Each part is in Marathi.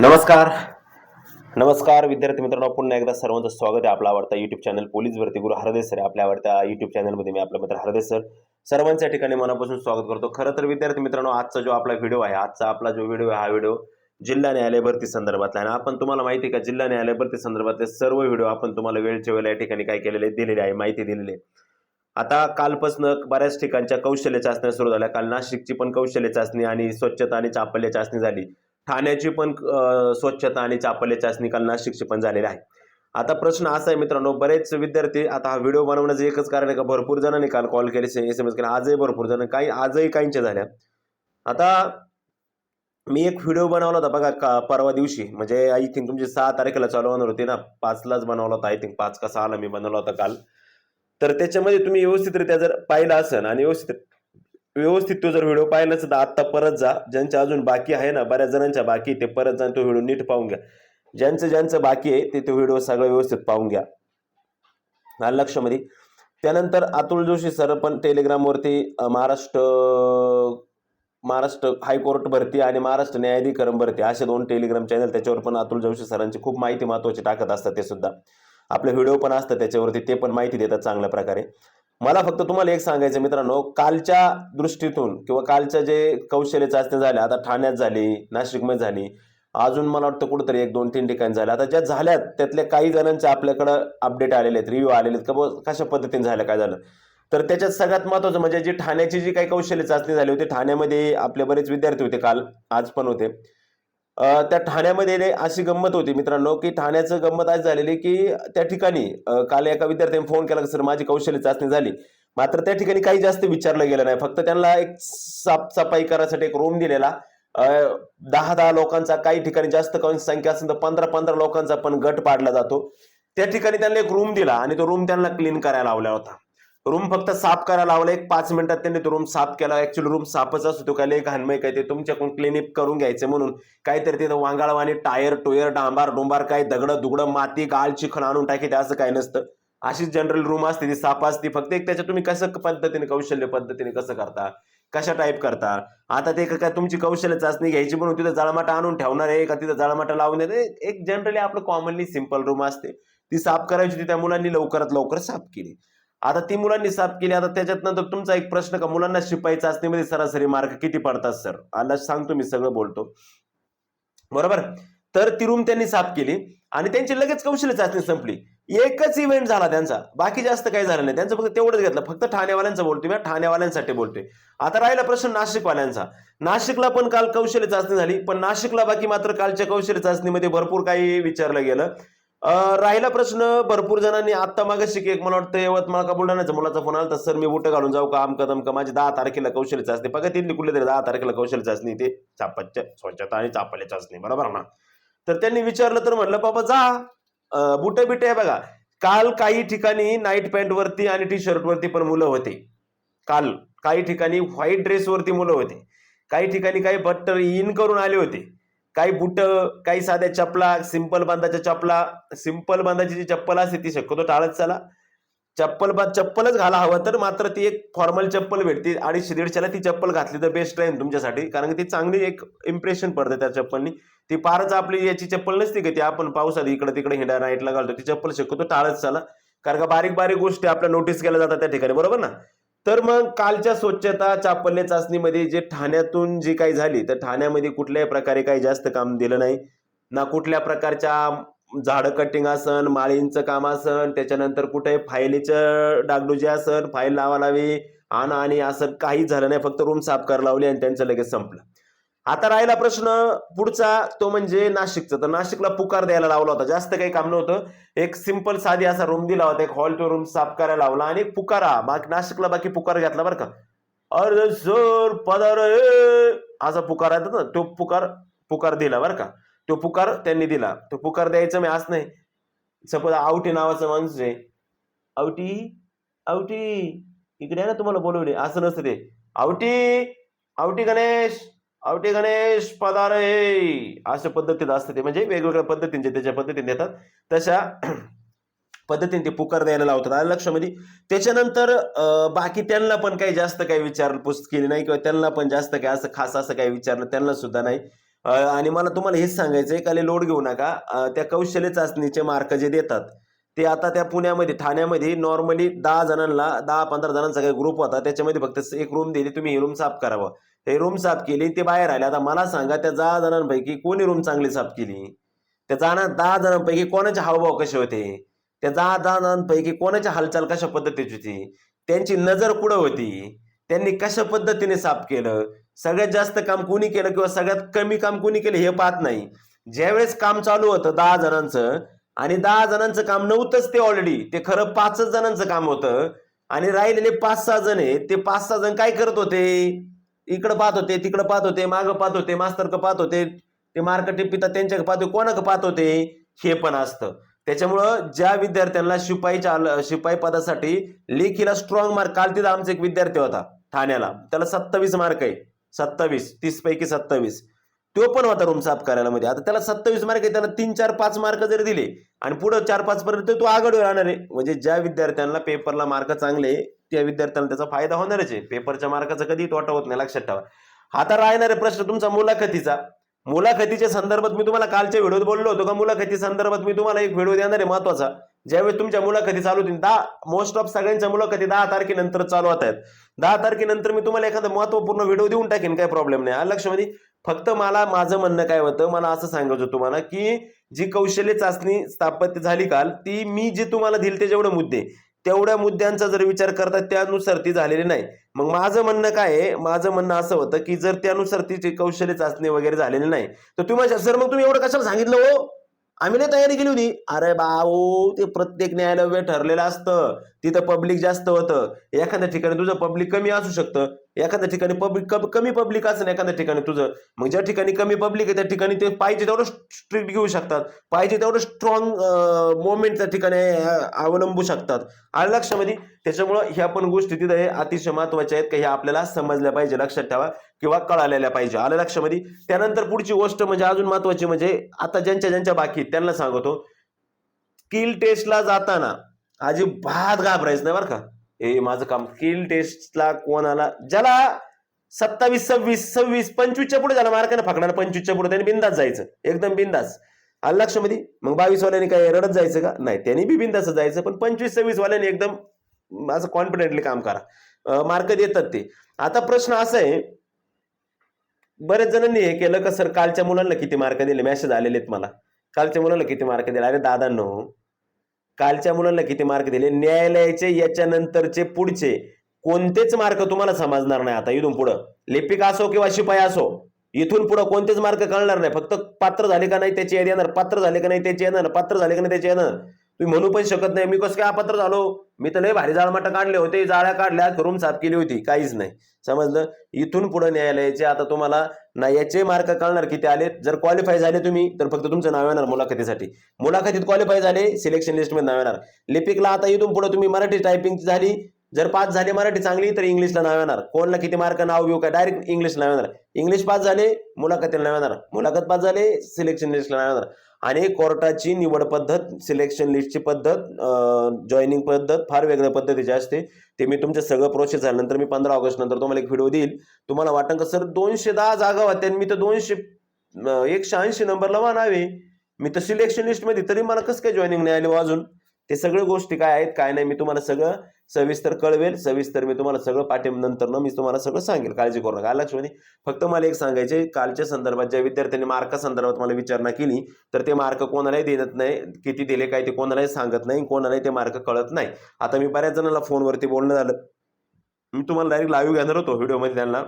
नमस्कार. नमस्कार विद्यार्थी मित्रांनो. पुन्हा एकदा सर्वांचं स्वागत आहे आपला आवडता युट्यूब चॅनल पोलीस भरती गुरु हरदे सर. आपल्या आवडत्या युट्यूब चॅनलमध्ये मी आपला मित्र हरदे सर. सर्वांच्या ठिकाणी मनापासून स्वागत करतो. खरं तर विद्यार्थी मित्रांनो आजचा जो आपला व्हिडिओ आहे आजचा आपला जो व्हिडिओ आहे हा व्हिडिओ जिल्हा न्यायालय भरती संदर्भातला आहे. आणि आपण तुम्हाला माहिती का जिल्हा न्यायालय भरती संदर्भातले सर्व व्हिडिओ आपण तुम्हाला वेळच्या वेळेला या ठिकाणी काय केलेले दिलेले आहे माहिती दिलेली आहे. आता कालपासून बऱ्याच ठिकाणच्या कौशल्य चाचण्या सुरू झाल्या. काल नाशिकची पण कौशल्य चाचणी आणि स्वच्छता आणि चापल्य चाचणी झाली. ठाण्याची पण स्वच्छता आणि चापल्य चाचणी काल नाशिकची पण झालेली आहे आता प्रश्न असा आहे मित्रांनो बरेच विद्यार्थी आता हा व्हिडिओ बनवण्याचं एकच कारण आहे का भरपूर जणांनी काल कॉल केले एस एम एस केला आजही भरपूर जण काही आजही काहींच्या झाल्या. आता मी एक व्हिडिओ बनवला होता बघा का परवा दिवशी म्हणजे आय थिंक तुमची सहा तारखेला चालू होणार होती ना पाचलाच बनवला होता आय थिंक पाच का सहाला मी बनवला होता काल. तर त्याच्यामध्ये तुम्ही व्यवस्थितरित्या जर पाहिलं असेल आणि व्यवस्थित व्यवस्थित तो जर व्हिडिओ पाहिलाच तर आत्ता परत जा. ज्यांच्या अजून बाकी आहे ना बऱ्याच जणांच्या बाकी ते परत जाऊन तो व्हिडिओ नीट पाहून घ्या. ज्यांचं ज्यांचं बाकी आहे ते तो व्हिडिओ सगळं व्यवस्थित पाहून घ्या. आलं लक्षामध्ये. त्यानंतर अतुल जोशी सर पण टेलिग्रामवरती महाराष्ट्र महाराष्ट्र हायकोर्ट भरती आणि महाराष्ट्र न्यायाधिकरण भरती असे दोन टेलिग्राम चॅनल त्याच्यावर पण अतुल जोशी सरांची खूप माहिती महत्त्वाची टाकत असतात ते सुद्धा. आपले व्हिडिओ पण असतात त्याच्यावरती ते पण माहिती देतात चांगल्या प्रकारे. मला फक्त तुम्हाला एक सांगायचं मित्रांनो कालच्या दृष्टीतून किंवा कालच्या जे कौशल्य चाचण्या झाल्या आता ठाण्यात झाली नाशिकमध्ये झाली अजून मला वाटतं कुठंतरी एक दोन तीन ठिकाणी झाल्या. आता ज्या झाल्यात त्यातल्या काही जणांच्या आपल्याकडं अपडेट आलेले आहेत रिव्ह्यू आलेले आहेत. का कशा पद्धतीने झालं काय झालं? तर त्याच्यात सगळ्यात महत्त्वाचं म्हणजे जी ठाण्याची जी काही कौशल्य चाचणी झाली होती ठाण्यामध्ये आपले बरेच विद्यार्थी होते काल आज पण होते. त्या ठाण्यामध्ये अशी गंमत होती मित्रांनो की ठाण्याचं गंमत आज झालेली की त्या ठिकाणी काल एका विद्यार्थ्याने फोन केला सर माझी कौशल्य चाचणी झाली. मात्र त्या ठिकाणी काही जास्त विचारलं गेलं नाही. फक्त त्यांना एक साफसफाई करायसाठी एक रूम दिलेला. दहा दहा लोकांचा काही ठिकाणी जास्त संख्या असेल तर पंधरा पंधरा लोकांचा पण गट पाडला जातो. त्या ठिकाणी त्यांना एक रूम दिला आणि तो रूम त्यांना क्लीन करायला लावला होता. रूम फक्त साफ करायला लावला एक पाच मिनिटात त्यांनी तो रूम साफ केला. ऍक्च्युअली रूम साफच असतो काय लय घाणमय काय ते. तुमच्याकडून क्लिनिक करून घ्यायचं म्हणून. काहीतरी तिथं वांगाळवाणी टायर टोयर डांबार डोंबार काय दगड दुगडं माती गाळ चिखल आणून टाकी ते असं काही नसतं. अशीच जनरल रूम असते ती साफ असते. फक्त एक त्याच्या तुम्ही कसं पद्धतीने कौशल्य पद्धतीने कसं करता? कशा टाईप करता? आता ते काय तुमची कौशल्य चाचणी घ्यायची म्हणून तिथं जळमाटा आणून ठेवणार आहे का? तिथं जळमाटा लावून देते एक जनरली आपलं कॉमनली सिंपल रूम असते. ती साफ करायची ती त्या मुलांनी लवकरात लवकर साफ केली. आता ती मुलांनी साफ केली आता त्याच्यात नंतर तुमचा एक प्रश्न का मुलांना शिपाई चाचणीमध्ये सरासरी मार्क किती पडतात सर आला सांगतो मी सगळं बोलतो. बरोबर? तर ती रूम त्यांनी साफ केली आणि त्यांची लगेच कौशल्य चाचणी संपली. एकच इव्हेंट झाला त्यांचा. बाकी जास्त काही झालं नाही. त्यांचं फक्त तेवढंच घेतलं. फक्त ठाणेवाल्यांचं बोलतोय मी ठाणेवाल्यांसाठी बोलतोय. आता राहिला प्रश्न नाशिकवाल्यांचा. नाशिकला पण काल कौशल्य चाचणी झाली पण नाशिकला बाकी मात्र कालच्या कौशल्य चाचणीमध्ये भरपूर काही विचारलं गेलं. राहिला प्रश्न. भरपूर जणांनी आत्ता मागाशी एक मला वाटतं यवतमाळ का बुलढाण्याचा मुलाचा फोन आला तर सर मी बुटं घालून जाऊ का? आमका का माझी दहा तारखेला कौशल्य चाचणी. बघा तिथली कुठली तरी दहा तारखेला कौशल्य चाचणी ते. चापाच्या स्वच्छता आणि चापल्या चाचणी. बरोबर ना? तर त्यांनी विचारलं तर म्हटलं बाबा जा. बुट बिटे आहे बघा. काल काही ठिकाणी नाईट पॅन्ट वरती आणि टी शर्ट वरती पण मुलं होते. काल काही ठिकाणी व्हाईट ड्रेस वरती मुलं होते. काही ठिकाणी काही बट्टर इन करून आले होते. काही बुट काही साध्या चपला सिंपल बांधाच्या चपला सिंपल बांधाची जी चप्पल असते ती शक्यतो टाळत चला. चप्पल बा चप्पलच घाला हवं तर मात्र ती एक फॉर्मल चप्पल भेटते अडीचशे दीडशेला ती चप्पल घातली तर बेस्ट राहील तुमच्यासाठी कारण की ती चांगली एक इम्प्रेशन पडते त्या चप्पलनी. ती फारच आपली याची चप्पल नसते का ती आपण पावसात इकडे तिकडे हिंडा नाईटला घालतो ती चप्पल शक्यतो टाळत चला. कारण का बारीक बारीक गोष्टी आपल्या नोटीस केल्या जातात त्या ठिकाणी बरोबर ना? तर मग कालच्या स्वच्छता चापल्य चाचणीमध्ये जे ठाण्यातून जी काही झाली तर ठाण्यामध्ये कुठल्याही प्रकारे काही जास्त काम दिलं नाही. ना कुठल्या प्रकारच्या झाडं कटिंग असन माळींचं काम असन त्याच्यानंतर कुठे फायलीचं डागडुजी असन फाईल लावा लावी आणा आणि असं काहीच झालं नाही फक्त रूम साफ करायला लावली आणि त्यांचं लगेच संपलं. आता राहिला प्रश्न. पुढचा तो म्हणजे नाशिकचा. तर नाशिकला पुकार द्यायला लावला होता. जास्त काही काम नव्हतं. एक सिंपल साधी असा रूम दिला होता. एक हॉल तो रूम साफ करायला लावला आणि पुकारा. बाकी नाशिकला बाकी पुकार घेतला बरं का. अरे सर पदार असा पुकार आहे ना तो पुकार पुकार दिला बरं का. तो पुकार त्यांनी दिला. तो पुकार द्यायचा मी आज नाही. सपोज आवटी नावाचा माणूस आहे. आवटी आवटी. इकडे आहे ना तुम्हाला बोलवले. असं नसतं ते. आवटी आवटी गणेश. आवटी गणेश पदारे अशा पद्धतीत असतं ते. म्हणजे वेगवेगळ्या पद्धतींचे त्याच्या पद्धतीने देतात तशा पद्धतीने ते पुकार द्यायला लावतात. आणि लक्षामध्ये त्याच्यानंतर बाकी त्यांना पण काही जास्त काही विचारपूस केली नाही किंवा त्यांना पण जास्त काही असं खास असं काही विचारलं त्यांना सुद्धा नाही. आणि मला तुम्हाला हेच सांगायचं आहे का लोड घेऊ नका. त्या कौशल्य चाचणीचे मार्क जे देतात ते आता त्या पुण्यामध्ये ठाण्यामध्ये नॉर्मली दहा जणांना दहा पंधरा जणांचा काही ग्रुप होता. त्याच्यामध्ये फक्त एक रूम दिली. तुम्ही ही रूम साफ करावं. हे रूम साफ केली ते बाहेर आले. आता मला सांगा त्या दहा जणांपैकी कोणी रूम चांगली साफ केली? त्या जाणार दहा जणांपैकी कोणाचे हावभाव कसे होते? त्या दहा दहा जणांपैकी कोणाची हालचाल कशा पद्धतीची होती? त्यांची नजर कुठं होती? त्यांनी कशा पद्धतीने साफ केलं? सगळ्यात जास्त काम कोणी केलं किंवा सगळ्यात कमी काम कोणी केलं हे पाहत नाही. ज्यावेळेस काम चालू होतं दहा जणांचं आणि दहा जणांचं काम नव्हतंच ते ऑलरेडी ते खरं पाचच जणांचं काम होतं. आणि राहिलेले पाच सहा जण आहे ते पाच सहा जण काय करत होते? इकडं पाहत होते तिकडं पाहत होते मागं पाहत होते मास्तरक पाहत होते ते मार्क टिपिता त्यांच्या पाहत होते कोणाक पाहत होते? हे पण असतं. त्याच्यामुळं ज्या विद्यार्थ्यांना शिपाईच्या शिपाई पदासाठी लेखीला स्ट्रॉंग मार्क काल तिथं आमचा एक विद्यार्थी होता ठाण्याला. त्याला सत्तावीस मार्क आहे. सत्तावीस तीस पैकी सत्तावीस. तो पण होता रूम साफ करायला मध्ये आता त्याला सत्तावीस मार्क आहे त्याला तीन चार पाच मार्क जरी दिले आणि पुढे चार पाच पर्यंत तो आघाडीवर राहणार आहे. म्हणजे ज्या विद्यार्थ्यांना पेपरला मार्क चांगले त्या विद्यार्थ्यांना त्याचा फायदा होणारच आहे. पेपरच्या मार्काचा कधी तोटा होत नाही लक्षात ठेवा. आता राहणारे प्रश्न तुमचा मुलाखतीचा. मुलाखतीच्या संदर्भात मी तुम्हाला कालच्या व्हिडिओत बोललो होतो का? मुलाखती संदर्भात मी तुम्हाला एक व्हिडिओ देणार आहे महत्त्वाचा. ज्यावेळी तुमच्या मुलाखती चालू होतील दहा मोस्ट ऑफ सगळ्यांच्या मुलाखती दहा तारखेनंतर चालू होत आहेत. दहा तारखेनंतर मी तुम्हाला एखादा महत्त्वपूर्ण व्हिडिओ देऊन टाकेन काही प्रॉब्लेम नाही. आलं लक्षामध्ये फक्त मला माझं म्हणणं काय होतं मला असं सांगायचं होतं तुम्हाला की जी कौशल्य चाचणी स्थापत्य झाली काल ती मी जे तुम्हाला दिल ते जेवढे मुद्दे तेवढ्या मुद्द्यांचा जर विचार करता त्यानुसार ती झालेली नाही. मग माझं म्हणणं काय आहे माझं म्हणणं असं होतं की जर त्यानुसार ती कौशल्य चाचणी वगैरे झालेली नाही तर तुम्ही माझ्या सर मग तुम्ही एवढं कशाला सांगितलं हो? आम्ही नाही तयारी केली होती. अरे बाओ ते प्रत्येक न्यायालय ठरलेलं असतं. तिथं पब्लिक जास्त होतं. एखाद्या ठिकाणी तुझं पब्लिक कमी असू शकतं. एखाद्या ठिकाणी पब्लिक कमी पब्लिक असेल एखाद्या ठिकाणी तुझं मग ज्या ठिकाणी कमी पब्लिक आहे त्या ठिकाणी ते पाहिजे तेवढं स्ट्रिक्ट घेऊ शकतात. पाहिजे तेवढं स्ट्रॉंग मोमेंट त्या ठिकाणी अवलंबू शकतात. आलं लक्षामध्ये त्याच्यामुळं ह्या पण गोष्टी तिथं हे अतिशय महत्त्वाच्या आहेत की ह्या आपल्याला समजल्या पाहिजे लक्षात ठेवा किंवा कळालेल्या पाहिजे. आलं लक्षामध्ये? त्यानंतर पुढची गोष्ट म्हणजे अजून महत्वाची म्हणजे आता ज्यांच्या ज्यांच्या बाकी आहेत, त्यांना सांगतो. स्किल टेस्टला जाताना अजिबात घाबरायचं नाही बरं का. हे माझं काम. स्किल टेस्टला कोण आला ज्याला सत्तावीस सव्वीस सव्वीस पंचवीसच्या पुढे झाला मार्काने फाकणार पंचवीसच्या पुढे त्याने बिंदास जायचं. एकदम बिंदास. आलं लक्षामध्ये मग बावीस वाल्याने काय रडत जायचं का? नाही त्यांनी बी बिंदास जायचं पण पंचवीस सव्वीस वाल्याने एकदम असं कॉन्फिडेंटली काम करा. मार्क देतात ते. आता प्रश्न असा आहे बरेच जणांनी हे केलं का सर कालच्या मुलांना किती मार्क दिले? मॅसेज आलेले आहेत मला. कालच्या मुलांना किती मार्क दिले? अरे दादांनो कालच्या मुलांना किती मार्क दिले? न्यायालयाचे याच्यानंतरचे पुढचे. कोणतेच मार्क तुम्हाला समजणार नाही आता इथून पुढं. लिपिक असो किंवा शिपाई असो इथून पुढं कोणतेच मार्क कळणार नाही. फक्त पात्र झाले का नाही त्याची यादी येणार पात्र झाले का नाही त्याची येणार पात्र झाले का नाही त्याची येणार तुम्ही म्हणू पण शकत नाही. मी कसं काय अपात्र झालो? मी तर लय भारी जाळमाटा काढले होते. जाळ्या काढल्या करून साफ केली होती. काहीच नाही. समजलं? इथून पुढे न्यायालयाचे आता तुम्हाला ना याचे मार्क कळणार किती आले जर क्वालिफाय झाले तुम्ही तर फक्त तुमचं नाव येणार मुलाखतीसाठी. मुलाखतीत क्वालिफाय झाले सिलेक्शन लिस्टमध्ये नाव येणार. लिपिकला आता इथून पुढे तुम्ही मराठी टायपिंग झाली. जर पास झाले मराठी चांगली तर इंग्लिशला नाव येणार. कोणला किती मार्क नाव घेऊ काय डायरेक्ट इंग्लिश नाव येणार. इंग्लिश पास झाले मुलाखतीला नाव येणार. मुलाखत पास झाले सिलेक्शन लिस्टला नाव येणार. आणि कोर्टाची निवड पद्धत सिलेक्शन लिस्टची पद्धत जॉईनिंग पद्धत फार वेगळ्या पद्धतीची असते. ते मी तुमचं सगळं प्रोसेस झाल्यानंतर मी पंधरा ऑगस्ट नंतर तुम्हाला एक व्हिडिओ देईल. तुम्हाला वाटतं का सर दोनशे दहा जागा होत्या आणि मी तर दोनशे एकशे ऐंशी नंबरला म्हणावे. मी तर सिलेक्शन लिस्टमध्ये तरी मला कसं काय जॉईनिंग नाही आले हो अजून? ते सगळ्या गोष्टी काय आहेत काय नाही मी तुम्हाला सगळं सविस्तर कळवेल. सविस्तर मी तुम्हाला सगळं पाठीम नंतर मी तुम्हाला सगळं सांगेल. काळजी करू नका. लक्ष्मणी फक्त मला एक सांगायचे कालच्या संदर्भात ज्या विद्यार्थ्यांनी मार्का संदर्भात मला विचारणा केली तर ते मार्क कोणालाही देत नाही किती दिले काय ते कोणालाही सांगत नाही कोणालाही ते मार्क कळत नाही. आता मी बऱ्याच जणांना फोनवरती बोलणं झालं. मी तुम्हाला डायरेक्ट लाईव्ह घेणार होतो व्हिडिओमध्ये त्यांना.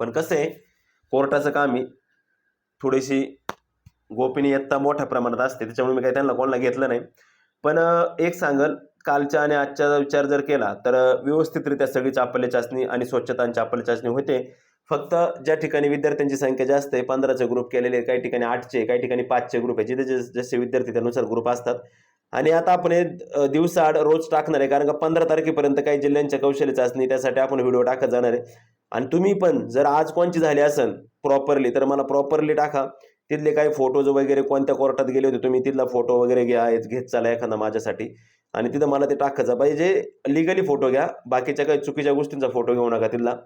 पण कसं आहे कोर्टाचं काम आहे. थोडीशी गोपनीयता मोठ्या प्रमाणात असते त्याच्यामुळे मी काही त्यांना कोणाला घेतलं नाही. पण एक सांगल कालच्या आणि आजचा विचार जर केला तर व्यवस्थितरित्या सगळी चापल्य चाचणी आणि स्वच्छता चापल्य चाचणी होते. फक्त ज्या ठिकाणी विद्यार्थ्यांची संख्या जास्त आहे पंधराचे ग्रुप केलेले आहेत, काही ठिकाणी आठचे काही ठिकाणी पाचचे ग्रुप आहे जिथे जे- जसे विद्यार्थी त्यानुसार ग्रुप असतात. आणि आता आपण हे दिवसाआड रोज टाकणार आहे कारण का पंधरा तारखेपर्यंत काही जिल्ह्यांच्या कौशल्य चाचणी त्यासाठी आपण व्हिडिओ टाकत जाणार आहे. आणि तुम्ही पण जर आज कोणची झाली असेल प्रॉपरली तर मला प्रॉपरली टाका. तिथले काही फोटोज वगैरे कोणत्या कोर्टात गेले होते तुम्ही तिथला फोटो वगैरे घ्या घेत चला एखादा माझ्यासाठी. आणि तिथं मला ते टाकायचं पाहिजे लिगली फोटो घ्या बाकीच्या काही चुकीच्या गोष्टींचा फोटो घेऊ नका तिथला.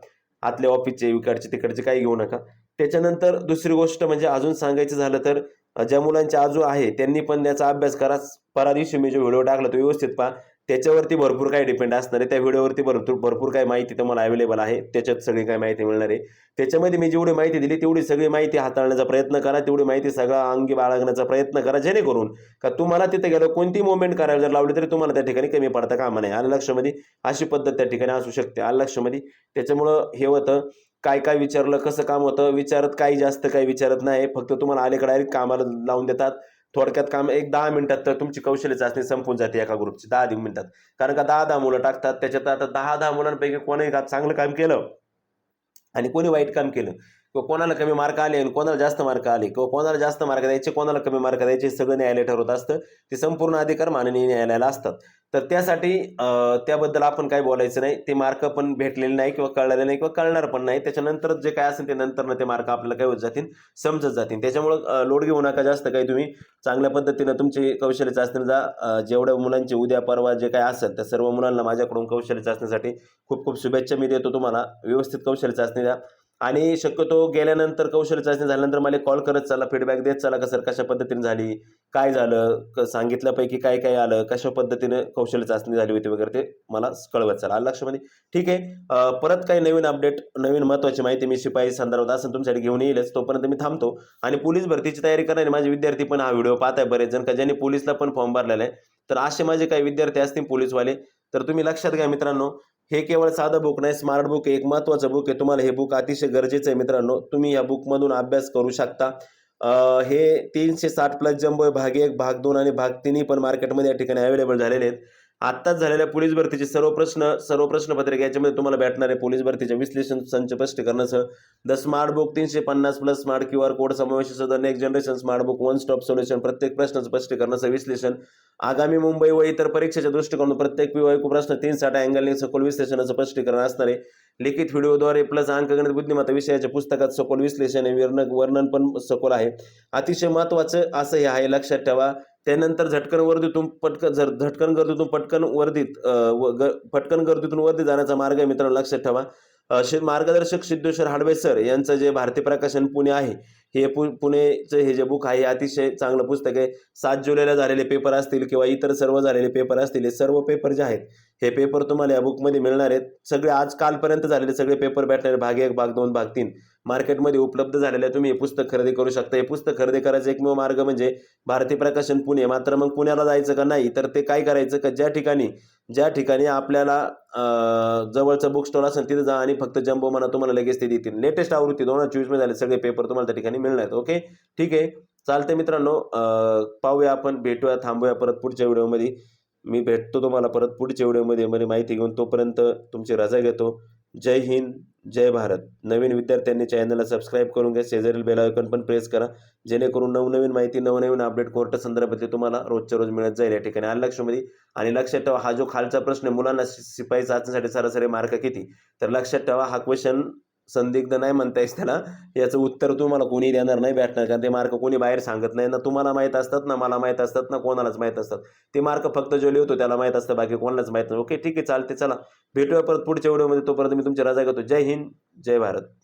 आतल्या ऑफिसचे इकडचे तिकडचे काही घेऊ नका. त्याच्यानंतर दुसरी गोष्ट म्हणजे अजून सांगायचं झालं तर ज्या मुलांचे आजू आहे त्यांनी पण त्याचा अभ्यास करा. परा दिवशी मी जो व्हिडिओ टाकला तो व्यवस्थित पहा. त्याच्यावरती भरपूर काही डिपेंड असणार आहे. त्या व्हिडिओवरती भरपूर भरपूर काही माहिती तुम्हाला अवेलेबल आहे. त्याच्यात सगळी काही माहिती मिळणार आहे. त्याच्यामध्ये मी जेवढी माहिती दिली तेवढी सगळी माहिती हाताळण्याचा प्रयत्न करा. तेवढी माहिती सगळा अंगी बाळगण्याचा प्रयत्न करा जेणेकरून का तुम्हाला तिथे गेलं कोणती मुवमेंट करायला जर लावली तरी तुम्हाला त्या ठिकाणी कमी पडता कामा नाही आलं लक्षामध्ये? अशी पद्धत त्या ठिकाणी असू शकते. आलं लक्षामध्ये? त्याच्यामुळं हे होतं काय काय विचारलं कसं काम होतं? विचारत काही जास्त काही विचारत नाही. फक्त तुम्हाला अलीकडे डायरेक्ट कामाला लावून देतात. थोडक्यात काम एक दहा मिनिटात तर तुमची कौशल्य चाचणी संपून जाते एका ग्रुपची दहा दहा मिनिटात. कारण का दहा दहा मुलं टाकतात त्याच्यात आता दहा दहा मुलांपैकी कोणी का चांगलं काम केलं आणि कोणी वाईट काम केलं किंवा कोणाला कमी मार्क आले आणि कोणाला जास्त मार्क आले किंवा कोणाला जास्त मार्क द्यायचे कोणाला कमी मार्क द्यायचे सगळं न्यायालय ठरवत असतं. ते संपूर्ण अधिकार माननीय न्यायालयाला असतात. तर त्यासाठी त्याबद्दल आपण काही बोलायचं नाही. ते मार्क पण भेटलेले नाही किंवा कळलेले नाही किंवा कळणार पण नाही. त्याच्यानंतर जे काय असेल ते नंतर ते मार्क आपल्याला काय होत जातील समजत जातील. त्याच्यामुळं लोड घेऊ नका जास्त काही तुम्ही. चांगल्या पद्धतीनं तुमची कौशल्य चाचणी जा जेवढ्या मुलांची उद्या परवा जे काय असेल त्या सर्व मुलांना माझ्याकडून कौशल्य चाचणीसाठी खूप खूप शुभेच्छा मी देतो तुम्हाला. व्यवस्थित कौशल्य चाचणी द्या. आणि शक्यतो गेल्यानंतर कौशल्य चाचणी झाल्यानंतर मला कॉल करत चला फीडबॅक देत चला का सर कशा पद्धतीने झाली काय झालं क सांगितल्यापैकी काय काय आलं कशा पद्धतीनं कौशल्य चाचणी झाली होती वगैरे ते मला कळवत चला. आलं लक्षामध्ये? ठीक आहे. परत काही नवीन अपडेट नवीन महत्त्वाची माहिती मी शिपाई संदर्भात असं तुमच्यासाठी घेऊन येईलच तोपर्यंत मी थांबतो. आणि पोलीस भरतीची तयारी करणारे माझे विद्यार्थी पण हा व्हिडिओ पाहत आहे बरेच जण का ज्यांनी पोलीसला पण फॉर्म भरलेला आहे. तर असे माझे काही विद्यार्थी असतील पोलीसवाले तर तुम्ही लक्षात घ्या मित्रांनो हे केवळ साधं बुक नाही स्मार्ट बुक एक महत्त्वाचं बुक आहे. तुम्हाला हे बुक अतिशय गरजेचं आहे मित्रांनो. तुम्ही या बुकमधून अभ्यास करू शकता. हे तीनशे साठ प्लस जम्बो भाग एक भाग दोन आणि भाग तिन्ही पण मार्केटमध्ये या ठिकाणी अवेलेबल झालेले आहेत. आत्ताच झालेल्या पोलीस भरतीचे सर्व प्रश्न सर्व प्रश्नपत्रिका याच्यामध्ये तुम्हाला भेटणार आहे. पोलीस भरतीच्या विश्लेषण संच स्पष्टीकरणासह. द स्मार्ट बुक तीनशे पन्नास plus smart Q R code समावेश the next generation smart book one stop solution प्रत्येक प्रश्नाचं स्पष्टीकरणाचं विश्लेषण. आगामी मुंबई व इतर परीक्षेच्या दृष्टिकोनातून प्रत्येक पीवायकू प्रश्न तीन साठ अँगलने सखोल विश्लेषणाचं स्पष्टीकरण असणारे लिखित व्हिडिओद्वारे प्लस अंकगणित बुद्धिमत्ता विषयाच्या पुस्तकात सखोल विश्लेषण आहे. वर्णन वर्णन पण सखोल आहे. अतिशय महत्त्वाचं असं हे आहे. लक्षात ठेवा. त्यानंतर झटकन वर्दीतून पटकन जर झटकन गर्दीतून पटकन वर्दीत पटकन गर्दीतून वर्दीत जाण्याचा मार्ग आहे मित्रांनो लक्षात ठेवा. मार्गदर्शक सिद्धेश्वर हाडवे सर यांचं जे भारतीय प्रकाशन पुणे आहे हे पु पुणेचं हे जे बुक आहे हे अतिशय चांगलं पुस्तक आहे. सात जुलैला झालेले पेपर असतील किंवा इतर सर्व झालेले पेपर असतील हे सर्व पेपर जे आहेत हे पेपर तुम्हाला या बुकमध्ये मिळणार आहेत. सगळे आज कालपर्यंत झालेले सगळे पेपर भेटणारे भाग एक भाग दोन भाग तीन. मार्केटमध्ये उपलब्ध झालेले आहे. तुम्ही हे पुस्तक खरेदी करू शकता. हे पुस्तक खरेदी करायचा एकमेव मार्ग म्हणजे भारती प्रकाशन पुणे. मात्र मग पुण्याला जायचं का नाही तर ते काय करायचं का ज्या ठिकाणी ज्या ठिकाणी आपल्याला जवळचं बुक स्टॉल असेल तिथे जा आणि फक्त जम्बो म्हणा तुम्हाला लगेच ते देतील. लेटेस्ट आवृत्ती दोन हजार चोवीसमध्ये झाले सगळे पेपर तुम्हाला त्या ठिकाणी मिळणार आहेत. ओके ठीक आहे? चालते मित्रांनो पाहूया आपण भेटूया थांबूया परत पुढच्या व्हिडिओमध्ये मी भेटतो तुम्हाला परत पुढच्या व्हिडिओमध्ये. मध्ये माहिती घेऊन तोपर्यंत तुमची रजा घेतो. जय हिंद जय भारत. नवीन विद्यार्थ्यांनी चॅनलला सबस्क्राईब करून घ्या. शेजारील बेल आयकॉन पण प्रेस करा. जेणेकरून नवनवीन माहिती नवनवीन अपडेट कोर्ट संदर्भातली तुम्हाला रोजच्या रोज मिळत जाईल या ठिकाणी. आलं लक्षामध्ये आणि लक्षात ठेवा हा जो खालचा प्रश्न आहे, मुलांना शिपाई चाचणीसाठी सरासरी मार्क किती? तर लक्षात ठेवा हा क्वेश्चन संदिग्ध नाही म्हणता येईल त्याला. याचं उत्तर तुम्हाला कोणी देणार नाही भेटणार कारण ते मार्क कोणी बाहेर सांगत नाही. ना तुम्हाला माहीत असतात ना मला माहीत असतात ना कोणालाच माहीत असतात. ते मार्क फक्त जो लिहितो त्याला माहीत असतं बाकी कोणालाच माहीत नाही. ओके ठीक आहे चालते चला. भेटूया परत पुढच्या व्हिडिओमध्ये. तोपर्यंत मी तुमची रजा घेतो. जय हिंद जय भारत.